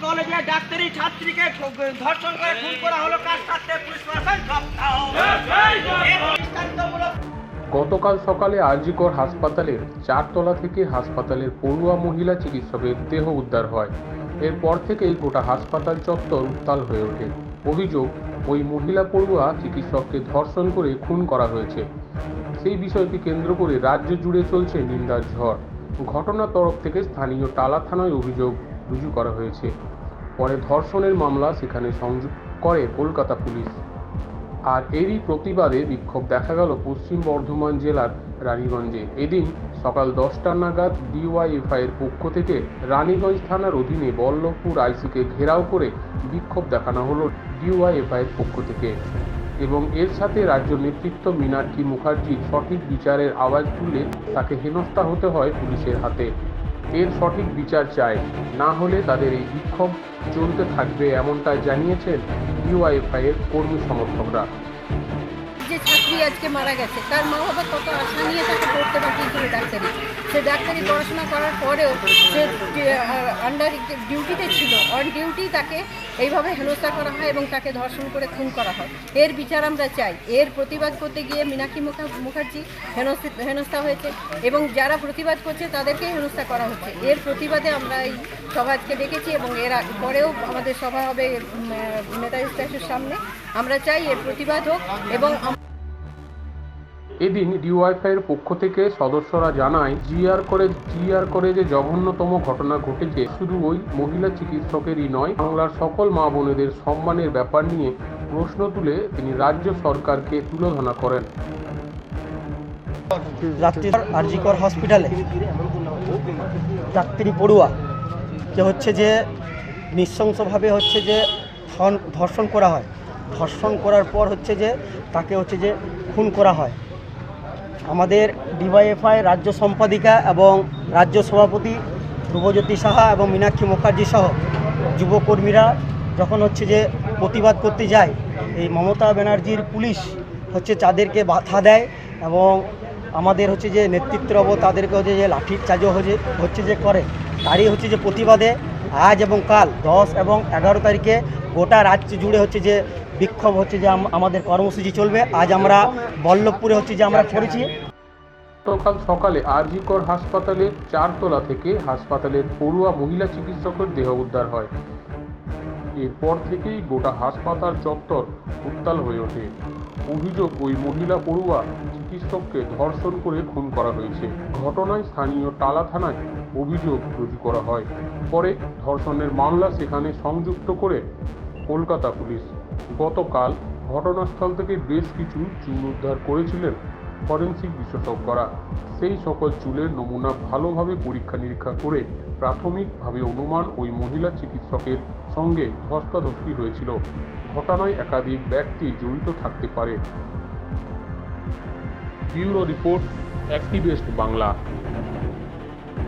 ডাক্তারি ছাত্রীকে ধর্ষণ করে খুন করা হলো, কার সাথে গতকাল সকালে আরজিকর হাসপাতালের চারতলা থেকে হাসপাতালের পড়ুয়া মহিলা চিকিৎসকের দেহ উদ্ধার হয়। এরপর থেকেই গোটা হাসপাতাল চত্বর উত্তাল হয়ে ওঠে। অভিযোগ, ওই মহিলা পড়ুয়া চিকিৎসককে ধর্ষণ করে খুন করা হয়েছে। সেই বিষয়কে কেন্দ্র করে রাজ্য জুড়ে চলছে নিন্দার ঝড়। ঘটনার তরফ থেকে স্থানীয় টালা থানায় অভিযোগ। রুজু করা হয়েছে। পরে ধর্ষণের মামলা সেখানে সংযুক্ত করে কলকাতা পুলিশ। আর এরই প্রতিবাদে বিক্ষোভ দেখা গেল পশ্চিম বর্ধমান জেলার রানীগঞ্জে। এদিন সকাল দশটা নাগাদ ডিওয়াইএফআই এর পক্ষ থেকে রানীগঞ্জ থানার অধীনে বল্লভপুর আইসিকে ঘেরাও করে বিক্ষোভ দেখানো হলো ডিওয়াইএফআই এর পক্ষ থেকে। এবং এর সাথে রাজ্য নেতৃত্ব মীনাক্ষী মুখার্জি সঠিক বিচারের আওয়াজ তুলে তাকে হেনস্থা হতে হয় পুলিশের হাতে। এর সঠিক বিচার চায় না হলে তাদের এই বিক্ষোভ চলতে থাকবে এমনটা জানিয়েছেন ইউআইএফআই এর কর্মী সমর্থকরা। যে ছাত্রী আজকে মারা গেছে, তার মা বাবা কত আশা নিয়ে তাকে পড়তে পাঠিয়েছিল ডাক্তারি? সে ডাক্তারি পড়াশোনা করার পরেও সে আন্ডার ডিউটিতে ছিল। অন ডিউটি তাকে এইভাবে হেনস্থা করা হয় এবং তাকে ধর্ষণ করে খুন করা হয়। এর বিচার আমরা চাই। এর প্রতিবাদ করতে গিয়ে মীনাক্ষী মুখা- মুখার্জি হেনস্থা হয়েছে এবং যারা প্রতিবাদ করছে তাদেরকে হেনস্থা করা হচ্ছে। এর প্রতিবাদে আমরা এই সভা আজকে ডেকেছি এবং এর পরেও আমাদের সভা হবে নেতাজি স্ট্যাচুর সামনে। আমরা চাই এর প্রতিবাদ হোক এবং এদিন ডিওয়াইফাই এর পক্ষ থেকে সদস্যরা জানায়, জিআর করে জিআর করে যে জঘন্যতম ঘটনা ঘটেছে। শুধু ওই মহিলা চিকিৎসকেরই নয়, বাংলার সকল মা বোনেদের সম্মানের ব্যাপার নিয়ে প্রশ্ন তুলে তিনি রাজ্য সরকারকে তুলোধনা করেন। রাত্রি আরজিকর হসপিটালে ডাক্তারি পড়ুয়া, যে হচ্ছে যে নৃশংসভাবে হচ্ছে যে ধর্ষণ করা হয়। ধর্ষণ করার পর হচ্ছে যে তাকে হচ্ছে যে খুন করা হয়। আমাদের ডিওয়াইএফআই রাজ্য সম্পাদিকা এবং রাজ্য সভাপতি ধ্রুবজ্যোতি সাহা এবং মীনাক্ষী মুখার্জি সহ যুবকর্মীরা যখন হচ্ছে যে প্রতিবাদ করতে যায়, এই মমতা ব্যানার্জির পুলিশ হচ্ছে তাদেরকে বাধা দেয় এবং আমাদের হচ্ছে যে নেতৃত্বরব তাদেরকে হচ্ছে যে লাঠির চার্জও হচ্ছে হচ্ছে যে করে। তারই হচ্ছে যে প্রতিবাদে আজ এবং কাল দশ এবং এগারো তারিখে গোটা রাজ্য জুড়ে হচ্ছে যে বিক্ষোভ হচ্ছে যে আমাদের কর্মসূচি চলবে। আজ আমরা বল্লভপুরে হচ্ছে যে আমরা করেছি গতকাল সকালে আরজিকর হাসপাতালের চারতলা থেকে হাসপাতালের পড়ুয়া মহিলা চিকিৎসকের দেহ উদ্ধার হয়। এরপর থেকেই গোটা হাসপাতাল চত্বর উত্তাল হয়ে ওঠে। অভিযোগ, ওই মহিলা পড়ুয়া চিকিৎসককে ধর্ষণ করে খুন করা হয়েছে। ঘটনায় স্থানীয় টালা থানায় অভিযোগ রুজু করা হয়। পরে ধর্ষণের মামলা সেখানে সংযুক্ত করে কলকাতা পুলিশ। গতকাল ঘটনাস্থল থেকে বেশ কিছু চুল উদ্ধার করেছিলেন ফরেন্সিক বিশেষজ্ঞরা। সেই সকল চুলের নমুনা ভালোভাবে পরীক্ষা নিরীক্ষা করে প্রাথমিকভাবে অনুমান ওই মহিলা চিকিৎসকের সঙ্গে ধস্তাধস্তি হয়েছিল। ঘটনায় একাধিক ব্যক্তি জড়িত থাকতে পারে। Bureau report, activist Bangla.